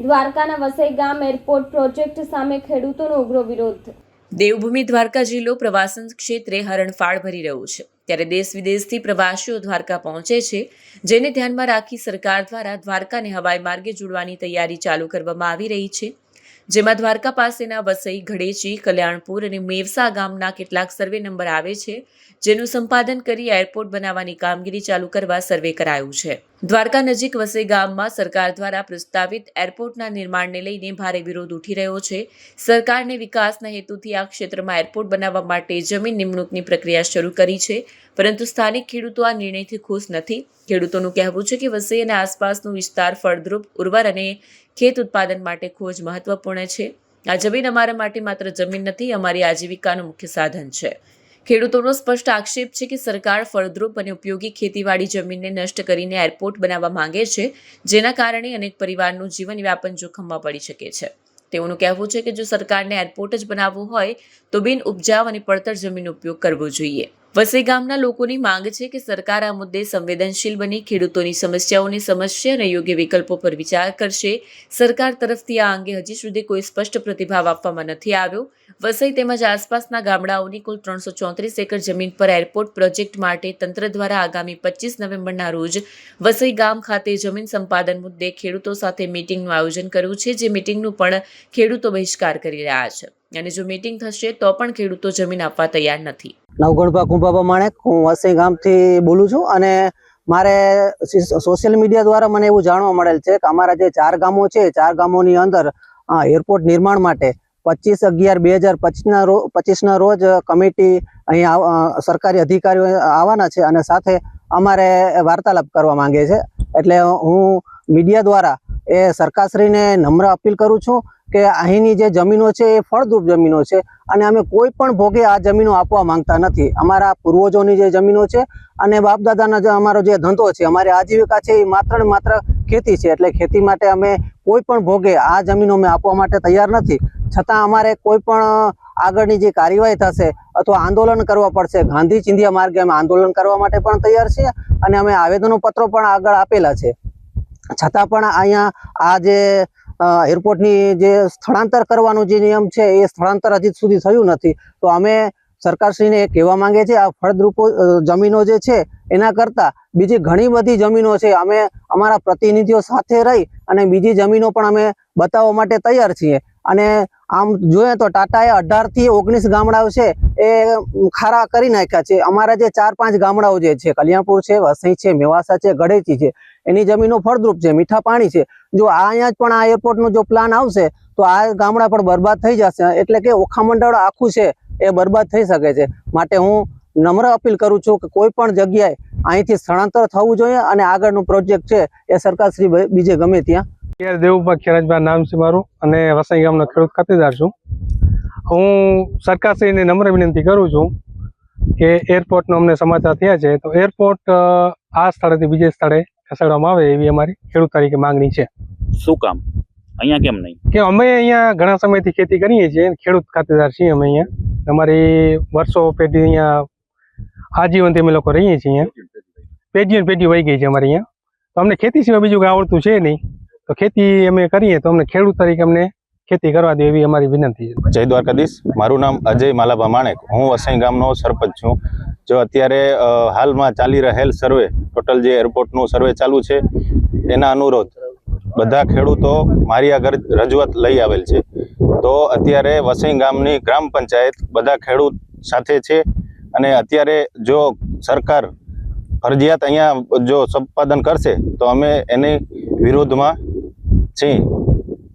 દ્વારકાના વસઈ ગામ airport project સામે ખેડૂતોનો ઉગ્ર વિરોધ. દેવભૂમિ દ્વારકા જિલ્લો પ્રવાસન ક્ષેત્રે હરણફાળ ભરી રહ્યો છે. ત્યારે દેશ વિદેશથી પ્રવાસીઓ દ્વારકા પહોંચે છે, જેને ધ્યાનમાં રાખી સરકાર દ્વારા દ્વારકાને હવાઈ માર્ગે જોડવાની તૈયારી ચાલુ કરવામાં આવી રહી છે. જેમાં દ્વારકા પાસેના વસઈ, ઘડેચી, કલ્યાણપુર અને મેવસા ગામના કેટલાક સર્વે નંબર આવે છે, જેનું સંપાદન કરી એરપોર્ટ બનાવવાની કામગીરી ચાલુ કરવા સર્વે કરાયું છે. દ્વારકા નજીક વસે ગામમાં સરકાર દ્વારા પ્રસ્તાવિત એરપોર્ટના નિર્માણને લઈને ભારે વિરોધ ઉઠી રહ્યો છે. સરકારને વિકાસના હેતુથી આ ક્ષેત્રમાં એરપોર્ટ બનાવવા માટે જમીન નિમણૂકની પ્રક્રિયા શરૂ કરી છે, પરંતુ સ્થાનિક ખેડૂતો આ નિર્ણયથી ખુશ નથી. ખેડૂતોનું કહેવું છે કે વસઈ અને આસપાસનો વિસ્તાર ફળદ્રુપ, ઉર્વર અને ખેત ઉત્પાદન માટે ખૂબ જ મહત્વપૂર્ણ છે. આ જમીન અમારા માટે માત્ર જમીન નથી, અમારી આજીવિકાનું મુખ્ય સાધન છે. ખેડૂતોનો સ્પષ્ટ આક્ષેપ છે કે સરકાર ફળદ્રુપ અને ઉપયોગી ખેતીવાડી જમીનને નષ્ટ કરીને એરપોર્ટ બનાવવા માંગે છે, જેના કારણે અનેક પરિવારનું જીવન વ્યાપન જોખમમાં પડી શકે છે. તેઓનું કહેવું છે કે જો સરકારને એરપોર્ટ જ બનાવવું હોય, તો બિન ઉપજાવ અને પડતર જમીનનો ઉપયોગ કરવો જોઈએ. વસઈ ગામના લોકોની માંગ છે કે સરકાર આ મુદ્દે સંવેદનશીલ બની, ખેડૂતોની સમસ્યાઓને સમજશે અને યોગ્ય વિકલ્પો પર વિચાર કરશે. સરકાર તરફથી આ અંગે હજી સુધી કોઈ સ્પષ્ટ પ્રતિભાવ આપવામાં નથી આવ્યો. વસઈ તેમજ આસપાસના ગામડાઓની કુલ ત્રણસો ચોત્રીસ એકર જમીન પર એરપોર્ટ પ્રોજેક્ટ માટે તંત્ર દ્વારા આગામી પચીસ નવેમ્બરના રોજ વસઈ ગામ ખાતે જમીન સંપાદન મુદ્દે ખેડૂતો સાથે મિટિંગનું આયોજન કર્યું છે, જે મિટિંગનું પણ ખેડૂતો બહિષ્કાર કરી રહ્યા છે. અને જો મિટિંગ થશે તો પણ ખેડૂતો જમીન આપવા તૈયાર નથી. નવગણભા કુંભાબા માણેક, હું વસઈ ગામથી બોલું છું અને મારે સોશિયલ મીડિયા દ્વારા મને એવું જાણવા મળેલ છે કે અમારા જે ચાર ગામો છે ચાર ગામોની અંદર એરપોર્ટ નિર્માણ માટે પચીસ અગિયાર બે હજાર પચીસના રો, પચીસના રોજ કમિટી અહીં આવ- સરકારી અધિકારીઓ આવવાના છે અને સાથે અમારે વાર્તાલાપ કરવા માંગે છે. એટલે હું મીડિયા દ્વારા એ સરકારશ્રીને નમ્ર અપીલ કરું છું કે અહીંની જે જમીનો છે એ ફળદ્રુપ જમીનો છે અને અમે કોઈ પણ ભોગે આ જમીનો આપવા માંગતા નથી. અમારા પૂર્વજોની જે જમીનો છે અને બાપ દાદાના જે અમારો જે ધંધો છે, અમારી આજીવિકા છે એ માત્ર માત્ર ખેતી છે. એટલે ખેતી માટે અમે કોઈ પણ ભોગે આ જમીનો અમે આપવા માટે તૈયાર નથી. છતાં અમારે કોઈ પણ આગળની જે કાર્યવાહી થશે અથવા આંદોલન કરવા પડશે, ગાંધી ચિંધિયા માર્ગે અમે આંદોલન કરવા માટે પણ તૈયાર છીએ અને અમે આવેદનો પત્રો પણ આગળ આપેલા છે. છતાં પણ અહીંયા આ જે એરપોર્ટની જે સ્થળાંતર કરવાનું જે નિયમ છે, એ સ્થળાંતર હજી સુધી થયું નથી. તો અમે સરકારશ્રીને કહેવા માંગે છે આ ફળદ્રુપો જમીનો જે છે, એના કરતાં બીજી ઘણી બધી જમીનો છે, અમે અમારા પ્રતિનિધિઓ સાથે રહી અને બીજી જમીનો પણ અમે બતાવવા માટે તૈયાર છીએ. અને આમ જોઈએ તો ટાટાએ અઢારથી ઓગણીસ ગામડાઓ છે, એ ખારા કરી નાખ્યા છે. અમારા જે ચાર પાંચ ગામડાઓ જે છે, કલ્યાણપુર છે, વસઈ છે, મેવાસા છે ગળેચી છે, એની જમીનો ફળદ્રુપ છે, મીઠા પાણી છે. જો અહીંયા જ પણ આ એરપોર્ટનો જો પ્લાન આવશે, તો આ ગામડા પણ બરબાદ થઈ જશે. એટલે કે ઓખામંડળ આખું છે, એ બરબાદ થઈ શકે છે. માટે હું નમ્ર અપીલ કરું છું કે કોઈ પણ જગ્યાએ અહીંથી સ્થળાંતર થવું જોઈએ અને આગળનું પ્રોજેક્ટ છે, એ સરકારશ્રી બીજે ગમે ત્યાં ખેર દેવુભા ખેરાજભાઈ નામ છે મારું અને વસાઈ ગામનો ખેડૂત ખાતેદાર છું. હું સરકારશ્રીને નમ્ર વિનંતી કરું છું કે એરપોર્ટનો અમને સમાચાર થયા છે તો એરપોર્ટ આ સ્થળેથી બીજે સ્થળે ખસેડવામાં આવે એવી અમારી ખેડૂત તરીકે માંગણી છે. શું કામ? અહીંયા કેમ નહીં? કે અમે અહીંયા ઘણા સમયથી ખેતી કરીએ છીએ ખેડૂત ખાતેદાર છીએ અમે અહીંયા. અમારી વર્ષો પેઢી અહીંયા આજીવનથી અમે લોકો રહીએ છીએ અહીંયા. પેઢીઓ પેઢી વહી ગઈ છે અમારે અહીંયા. તો અમને ખેતી સિવાય બીજું કંઈ આવડતું છે નહીં. તો ખેતી અમે કરીએ તો અમને ખેડૂત તરીકે અમને ખેતી કરવા દે એવી અમારી વિનંતી છે. જય દ્વારકાધીશ. મારું નામ અજય માલાભા માણેક. હું વસઈ ગામનો સરપંચ છું. જો અત્યારે હાલમાં ચાલી રહેલ સર્વે, ટોટલ જે એરપોર્ટનું સર્વે ચાલુ છે, એના અનુરોધ બધા ખેડૂતો મારી આગળ રજૂઆત લઈ આવેલ છે. તો અત્યારે વસઈ ગામની ગ્રામ પંચાયત બધા ખેડૂત સાથે છે અને અત્યારે જો સરકાર ફરજિયાત અહીંયા જો સંપાદન કરશે, તો અમે એની વિરોધમાં Sim.